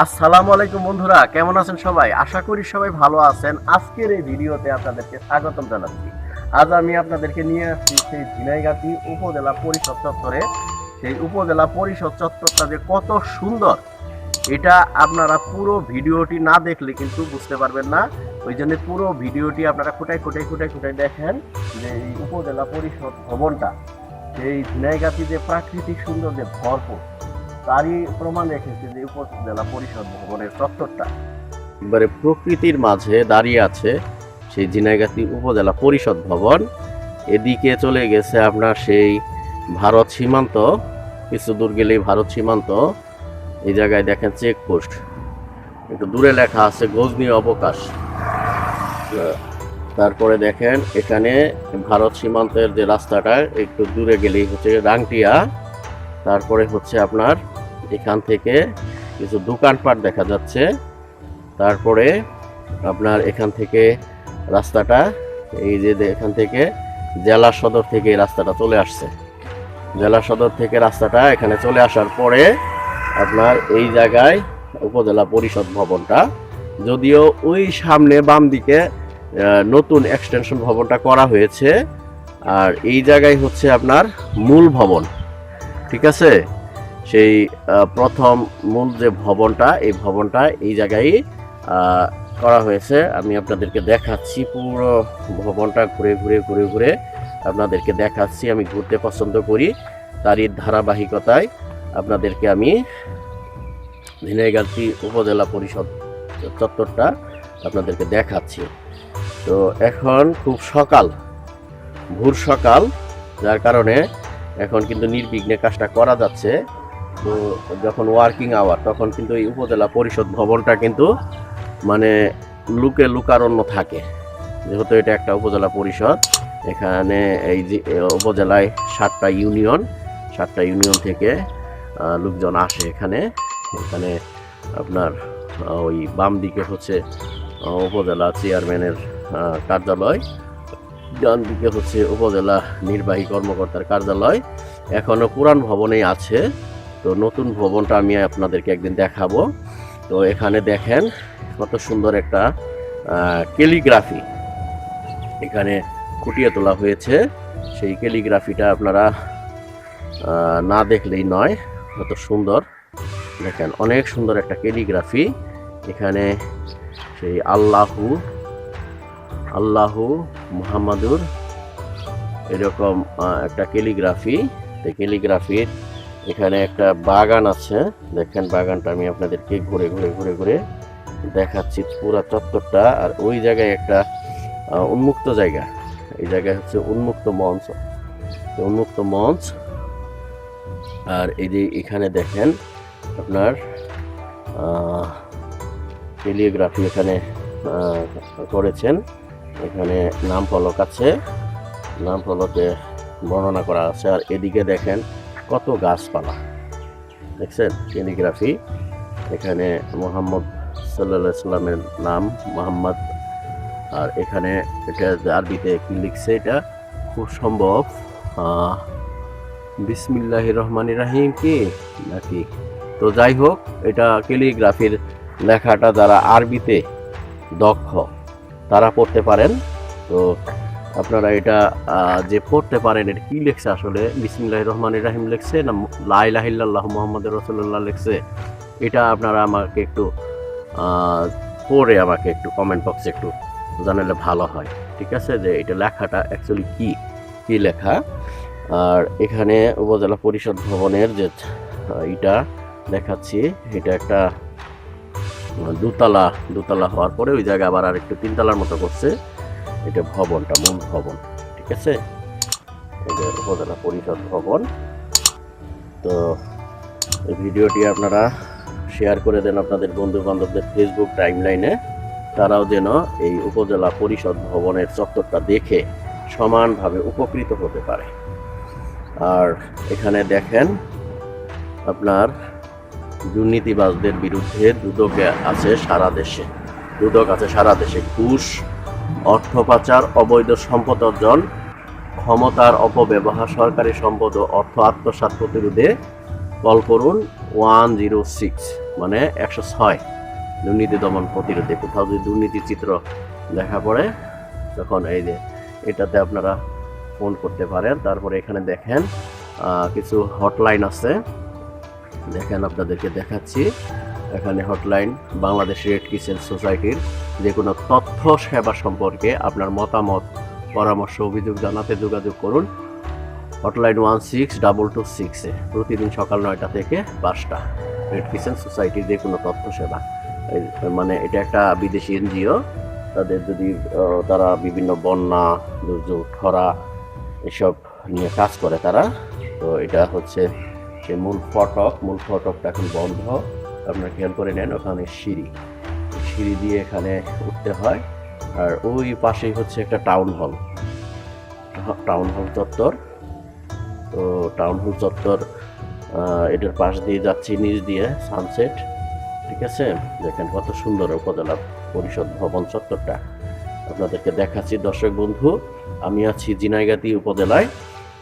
আসসালামু আলাইকুম বন্ধুরা, কেমন আছেন সবাই? আশা করি সবাই ভালো আছেন। আজকের এই ভিডিওতে আপনাদেরকে স্বাগতম জানাচ্ছি। আজ আমি আপনাদেরকে নিয়ে আসছি সেই ঝিনাইগাতি উপজেলা পরিষদ চত্বরে। সেই উপজেলা পরিষদ চত্বরটা যে কত সুন্দর, এটা আপনারা পুরো ভিডিওটি না দেখলে কিন্তু বুঝতে পারবেন না। ওই জন্য পুরো ভিডিওটি আপনারা খুঁটাই খুঁটাই খুঁটাই খুঁটাই দেখেন যে এই উপজেলা পরিষদ ভবনটা এই ঝিনাইগাতি যে প্রাকৃতিক সৌন্দর্যে ভরপুর তারই প্রমাণ রেখেছে যে উপজেলা পরিষদ ভবনের চত্বরটা এবারে প্রকৃতির মাঝে দাঁড়িয়ে আছে সেই ঝিনাইগাতি উপজেলা পরিষদ ভবন। এদিকে চলে গেছে আপনার সেই ভারত সীমান্ত। কিছু দূর গেলেই ভারত সীমান্ত। এই জায়গায় দেখেন চেকপোস্ট। একটু দূরে লেখা আছে, গজনি অবকাশ। তারপরে দেখেন এখানে ভারত সীমান্তের যে রাস্তাটা, একটু দূরে গেলেই হচ্ছে রাংটিয়া তারপরে হচ্ছে আপনার এখান থেকে কিছু দোকানপাট দেখা যাচ্ছে। তারপরে আপনার এখান থেকে রাস্তাটা, এই যে এখান থেকে জেলা সদর থেকে রাস্তাটা চলে আসছে। জেলা সদর থেকে রাস্তাটা এখানে চলে আসার পরে আপনার এই জায়গায় উপজেলা পরিষদ ভবনটা, যদিও ওই সামনে বাম দিকে নতুন এক্সটেনশন ভবনটা করা হয়েছে। আর এই জায়গায় হচ্ছে আপনার মূল ভবন। ঠিক আছে? সেই প্রথম মূল যে ভবনটা, এই ভবনটা এই জায়গায় করা হয়েছে। আমি আপনাদেরকে দেখাচ্ছি পুরো ভবনটা ঘুরে ঘুরে ঘুরে ঘুরে আপনাদেরকে দেখাচ্ছি। আমি ঘুরতে পছন্দ করি তারই ধারাবাহিকতায়। আপনাদেরকে আমি ঝিনাইগাছি উপজেলা পরিষদ চত্বরটা আপনাদেরকে দেখাচ্ছি। তো এখন খুব সকাল, ভোর সকাল, যার কারণে এখন কিন্তু নির্বিঘ্নে কাজটা করা যাচ্ছে। তো যখন ওয়ার্কিং আওয়ার তখন কিন্তু এই উপজেলা পরিষদ ভবনটা কিন্তু মানে লুকে লুকারণ্য থাকে। যেহেতু এটা একটা উপজেলা পরিষদ, এখানে এই যে উপজেলায় সাতটা ইউনিয়ন সাতটা ইউনিয়ন থেকে লোকজন আসে এখানে। এখানে আপনার ওই বাম দিকে হচ্ছে উপজেলা চেয়ারম্যানের কার্যালয়, ডান দিকে হচ্ছে উপজেলা নির্বাহী কর্মকর্তার কার্যালয়। এখনও পুরান ভবনেই আছে। তো নতুন ভবনটা আমি আপনাদেরকে একদিন দেখাবো। তো এখানে দেখেন কত সুন্দর একটা ক্যালিগ্রাফি। এখানে ফুটিয়ে তোলা হয়েছে। সেই ক্যালিগ্রাফিটা আপনারা না দেখলেই নয়, কত সুন্দর। দেখেন অনেক সুন্দর একটা ক্যালিগ্রাফি। এখানে সেই আল্লাহু আল্লাহু মুহাম্মাদুর এরকম একটা ক্যালিগ্রাফি। এই ক্যালিগ্রাফির এখানে একটা বাগান আছে। দেখেন বাগানটা আমি আপনাদেরকে ঘুরে ঘুরে ঘুরে ঘুরে দেখাচ্ছি পুরা চত্বরটা। আর ওই জায়গায় একটা উন্মুক্ত জায়গা। এই জায়গায় হচ্ছে উন্মুক্ত মঞ্চ। উন্মুক্ত মঞ্চ। আর এই যে এখানে দেখেন আপনার টেলিওগ্রাফি এখানে করেছেন। এখানে নাম ফলক আছে। নাম ফলকে বর্ণনা করা আছে। আর এদিকে দেখেন কত গাছপালা। দেখছেন টেলিগ্রাফি এখানে মোহাম্মদ সাল্লা সাল্লামের নাম মোহাম্মদ। আর এখানে এটা আরবিতে কি লিখছে এটা? খুব সম্ভব। বিসমিল্লাহ রহমান রাহিম কি? নাকি? তো যাই হোক, এটা ক্যালিগ্রাফির লেখাটা যারা আরবিতে দক্ষ, তারা পড়তে পারেন। তো আপনারা এটা যে পড়তে পারেন, এটা কি লেখছে আসলে? বিসমিল্লাহ রহমান রাহিম লিখছে না লাইলাহিল্লাহ মোহাম্মদ রসুল্লাহ লিখছে? এটা আপনারা আমাকে একটু পড়ে আমাকে একটু কমেন্ট বক্সে একটু জানালে ভালো হয়। ঠিক আছে? যে এটা লেখাটা অ্যাকচুয়ালি কি? কি লেখা? আর এখানে উপজেলা পরিষদ ভবনের যে এটা দেখাচ্ছি। এটা একটা দুতলা দুতলা হওয়ার পরে ওই জায়গায় আবার আর একটু তিনতলার মতো করছে। এটা ভবনটা, মূল ভবন, ঠিক আছে? এটা উপজেলা পরিষদ ভবন। তো এই ভিডিওটি আপনারা শেয়ার করে দেন আপনাদের বন্ধু বান্ধবদের ফেসবুক টাইমলাইনে তারাও যেন এই উপজেলা পরিষদ ভবনের চত্বরটা দেখে সমানভাবে উপকৃত হতে পারে। আর এখানে দেখেন আপনার দুর্নীতিবাজদের বিরুদ্ধে দুদকে আছে সারা দেশে। দুদক আছে সারা দেশে ঘুষ অর্থ পাচার অবৈধ সম্পদ অর্জন, ক্ষমতার অপব্যবহার, সরকারি সম্পদ ও অর্থ আত্মসাৎ প্রতিরোধে কল করুন ওয়ান জিরো সিক্স মানে একশো ছয় দুর্নীতি দমন প্রতিরোধে। কোথাও যদি দুর্নীতির চিত্র দেখা পড়ে, তখন এই যে এটাতে আপনারা ফোন করতে পারেন। তারপরে এখানে দেখেন কিছু হটলাইন আছে। দেখেন আপনাদেরকে দেখাচ্ছি। এখানে হটলাইন, বাংলাদেশ রেড কিচেন সোসাইটির যে কোনো তথ্য সেবা সম্পর্কে আপনার মতামত, পরামর্শ, অভিযোগ জানাতে যোগাযোগ করুন। Hotline one six double two সিক্সে প্রতিদিন সকাল নয়টা থেকে পাঁচটা। রেড কিচেন সোসাইটির যে কোনো তথ্য সেবা। মানে এটা একটা বিদেশি এনজিও। তাদের যদি তারা বিভিন্ন বন্যা, দুর্যোগ, খরা এসব নিয়ে কাজ করে তারা। তো এটা হচ্ছে যে মূল ফটক। মূল ফটকটা এখন বন্ধ। আপনারা খেয়াল করে নেন, ওখানে সিঁড়ি। সিঁড়ি দিয়ে এখানে উঠতে হয়। আর ওই পাশেই হচ্ছে একটা টাউন হল টাউন হল চত্বর। তো টাউন হল চত্বর এটার পাশ দিয়ে যাচ্ছি নিচ দিয়ে সানসেট ঠিক আছে? দেখেন কত সুন্দর উপজেলা পরিষদ ভবন চত্বরটা। আপনাদেরকে দেখাচ্ছি, দর্শক বন্ধু, আমি আছি ঝিনাইগাতি উপজেলায়,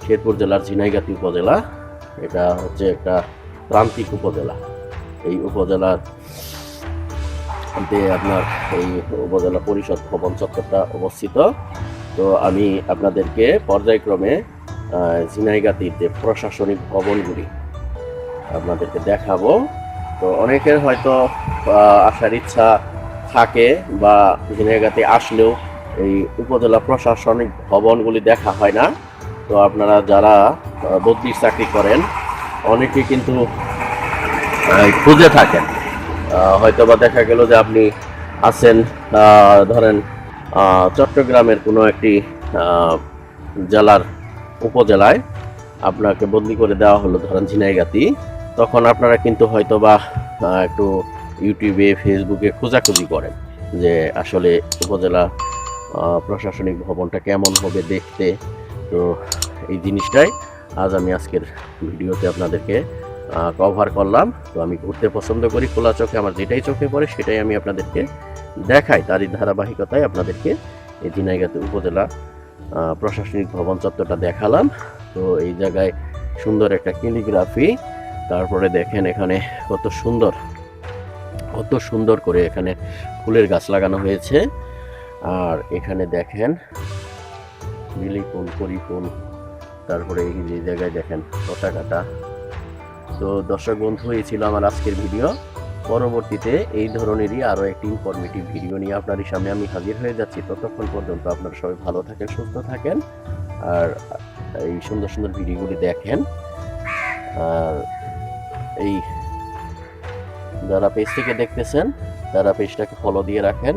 শেরপুর জেলার ঝিনাইগাতি উপজেলা। এটা হচ্ছে একটা প্রান্তিক উপজেলা। এই উপজেলার তে আপনার এই উপজেলা পরিষদ ভবন চত্বরটা অবস্থিত। তো আমি আপনাদেরকে পর্যায়ক্রমে ঝিনাইগাতির যে প্রশাসনিক ভবনগুলি আপনাদেরকে দেখাবো। তো অনেকের হয়তো আসার ইচ্ছা থাকে বা ঝিনাইগাতি আসলেও এই উপজেলা প্রশাসনিক ভবনগুলি দেখা হয় না। তো আপনারা যারা আহ, বদ্রির চাকরি করেন অনেকে কিন্তু খুঁজে থাকেন। হয়তো বা দেখা গেল যে আপনি আছেন ধরেন চট্টগ্রামের কোনো একটি জেলার উপজেলায় আপনাকে বদলি করে দেওয়া হলো, ধরেন ঝিনাইগাতি। তখন আপনারা কিন্তু হয়তো বা একটু ইউটিউবে, ফেসবুকে খোঁজাখুঁজি করেন যে আসলে উপজেলা প্রশাসনিক ভবনটা কেমন হবে দেখতে। তো এই জিনিসটাই আজ আমি আজকের ভিডিওতে আপনাদেরকে কভার করলাম। তো আমি ঘুরতে পছন্দ করি, খোলা চোখে, আমার যেটাই চোখে পড়ে সেটাই আমি আপনাদেরকে দেখাই। তারই ধারাবাহিকতায় আপনাদেরকে এই দিনাইগাতি উপজেলা প্রশাসনিক ভবন চত্বরটা দেখালাম। তো এই জায়গায় সুন্দর একটা ক্যালিগ্রাফি তারপরে দেখেন এখানে কত সুন্দর কত সুন্দর করে এখানে ফুলের গাছ লাগানো হয়েছে। আর এখানে দেখেন লিলি ফুল তারপরে এই জায়গায় দেখেন পতাকাটা। তো দর্শক বন্ধু, এই ছিল আমার আজকের ভিডিও। পরবর্তীতে এই ধরনেরই আরও একটি ইনফরমেটিভ ভিডিও নিয়ে আপনারই সামনে আমি হাজির হয়ে যাচ্ছি। ততক্ষণ পর্যন্ত আপনারা সবাই ভালো থাকেন, সুস্থ থাকেন। আর এই সুন্দর সুন্দর ভিডিওগুলি দেখেন। আর এই যারা পেজ থেকে দেখতেছেন, তারা পেজটাকে ফলো দিয়ে রাখেন।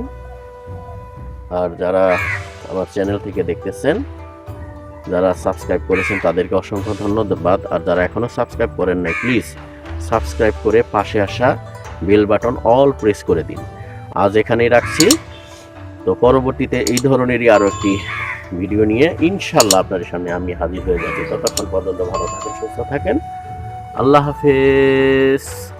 আর যারা আমার চ্যানেল থেকে দেখতেছেন যারা সাবস্ক্রাইব করেছেন, তাদেরকে অসংখ্য ধন্যবাদ। আর যারা এখনও সাবস্ক্রাইব করেন নাই প্লিজ সাবস্ক্রাইব করে পাশে আসা বেল বাটন অল প্রেস করে দিন। আজ এখানেই রাখছি। তো পরবর্তীতে এই ধরনেরই আরও একটি ভিডিও নিয়ে ইনশাল্লাহ আপনাদের সামনে আমি হাজির হয়ে যাচ্ছি ততক্ষণ পর্যন্ত ভালো থাকেন, সুস্থ থাকেন। আল্লাহ হাফেজ।